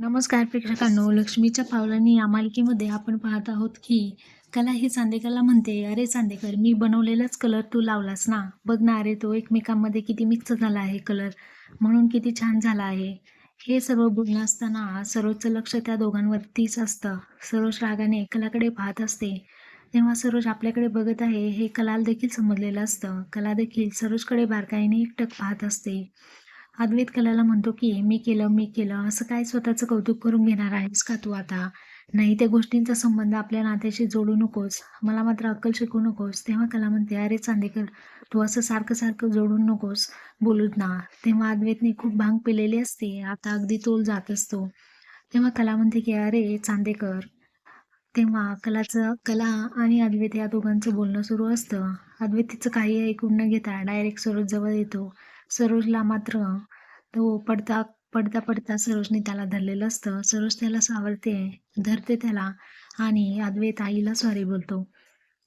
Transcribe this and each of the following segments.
नमस्कार प्रेक्षकांनो लक्ष्मीच्या पावलांनी या मालिकेमध्ये आपण पाहत आहोत की कला ही चांदेकरला म्हणते अरे चांदेकर मी बनवलेलाच कलर तू लावलास ना? बघ ना अरे तो एकमेकांमध्ये किती मिक्स झाला आहे कलर म्हणून किती छान झाला आहे. हे सर्व बोलणं असताना सरोजचं लक्ष त्या दोघांवरतीच असतं. सरोज रागाने कलाकडे पाहत असते. तेव्हा सरोज आपल्याकडे बघत आहे हे कलाला देखील समजलेलं असतं. कला देखील सरोजकडे बारकाईने एकटक पाहत असते. अद्वैत कलाला म्हणतो की मी केलं मी केलं असं काय स्वतःचं कौतुक करून घेणार आहेस का तू आता? नाही त्या गोष्टींचा संबंध आपल्या नात्याशी जोडू नकोस. मला मात्र अक्कल शिकवू नकोस. तेव्हा कला म्हणते अरे चांदेकर तू असं सारखं सारखं जोडून नकोस. बोलूत ना. तेव्हा अद्वैतने खूप भांग पिलेली असते. आता अगदी तोल जात असतो. तेव्हा कला म्हणते की अरे चांदेकर. तेव्हा कलाचं कला आणि अद्वैत या दोघांचं बोलणं सुरू असतं. अद्वैतीचं काही ऐकून न घेता डायरेक्ट सरोज जवळ येतो. सरोजला मात्र तो पडता पडता पडता सरोजने त्याला धरलेलं असतं. सरोज त्याला सावरते धरते त्याला आणि अद्वैत आईला सॉरी बोलतो.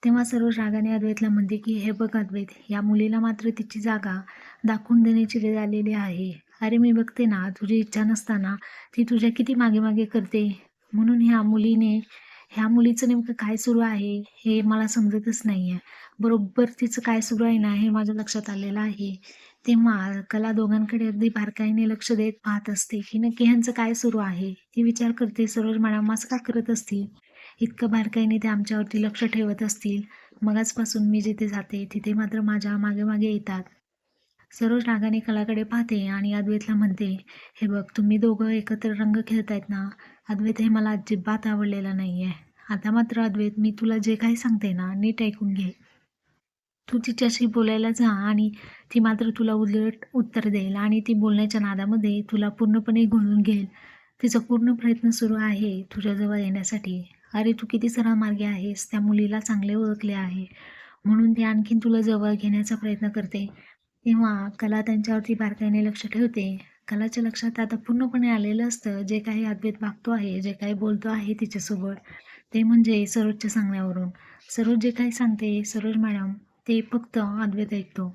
तेव्हा सरोज रागाने अद्वैतला म्हणते की हे बघ अद्वैत या मुलीला मात्र तिची जागा दाखवून देण्याची वेळ आलेली आहे. अरे मी बघते ना तुझी इच्छा नसताना ती तुझ्या किती मागे मागे करते. म्हणून ह्या मुलीने ह्या मुलीचं नेमकं काय सुरू आहे हे मला समजतच नाही आहे बरोबर तिचं काय सुरू आहे ना हे माझ्या लक्षात आलेलं आहे. तेव्हा कला दोघांकडे अगदी बारकाईने लक्ष देत पाहत असते की नक्की ह्यांचं काय सुरू आहे ती विचार करते सरोज मॅडम असं का करत असतील? इतकं बारकाईने ते आमच्यावरती लक्ष ठेवत असतील. मगाचपासून मी जिथे जाते तिथे मात्र माझ्या मागे मागे येतात. सरोज रागाने कलाकडे पाहते आणि अद्वैतला म्हणते हे बघ तुम्ही दोघं एकत्र रंग खेळतायत ना अद्वैत हे मला अजिबात आवडलेलं नाही आहे आता मात्र अद्वैत मी तुला जे काही सांगते ना नीट ऐकून घे. तू तिच्याशी बोलायला जा आणि ती मात्र तुला उलट उत्तर देईल आणि ती बोलण्याच्या नादामध्ये तुला पूर्णपणे घुळून घेईल. तिचा पूर्ण प्रयत्न सुरू आहे तुझ्याजवळ येण्यासाठी. अरे तू किती सरळ मार्गे आहेस त्या मुलीला चांगले ओळखले आहे. म्हणून ती आणखीन तुला जवळ घेण्याचा प्रयत्न करते. तेव्हा कला त्यांच्यावरती बारकाईने लक्ष ठेवते. कलाच्या लक्षात आता पूर्णपणे आलेलं असतं. जे काही अद्वैत भागतो आहे जे काही बोलतो आहे तिच्यासोबत ते म्हणजे सरोजच्या सांगण्यावरून. सरोज जे काही सांगते सरोज मॅडम ते फक्त अद्वैत ऐकतो.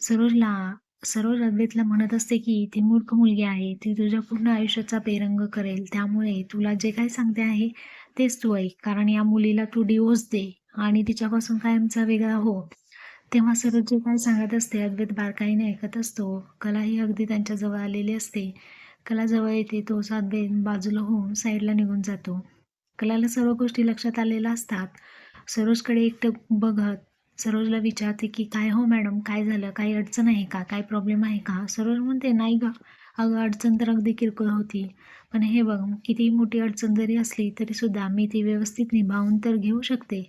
सरोजला सरोज अद्वैतला म्हणत असते की ती मूर्ख मुलगी आहे. ती तुझ्या पूर्ण आयुष्याचा पेरंग करेल. त्यामुळे तुला जे काही सांगते आहे तेच तू ऐक. कारण या मुलीला तू डिवोर्स दे. आणि तिच्यापासून कायमचा वेगळा हो. तेव्हा सरोज जे काय सांगत असते अद्वैत बारकाईने ऐकत असतो. कला ही अगदी त्यांच्याजवळ आलेली असते. कला जवळ येते तो अद्वैत बाजूला होऊन साईडला निघून जातो. कलाला सर्व गोष्टी लक्षात आलेल्या असतात. सरोजकडे एकटं बघत सरोजला विचारते की काय हो मॅडम? काय झालं? काही अडचण आहे का? काय प्रॉब्लेम आहे का? सरोज म्हणते नाही ग. अगं अडचण तर अगदी किरकोळ होती. पण हे बघ किती मोठी अडचण जरी असली तरीसुद्धा मी ती व्यवस्थित निभावून तर घेऊ शकते.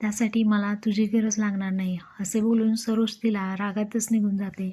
त्यासाठी मला तुझी गरज लागणार नाही असे बोलून सरोज तिला रागातच निघून जाते.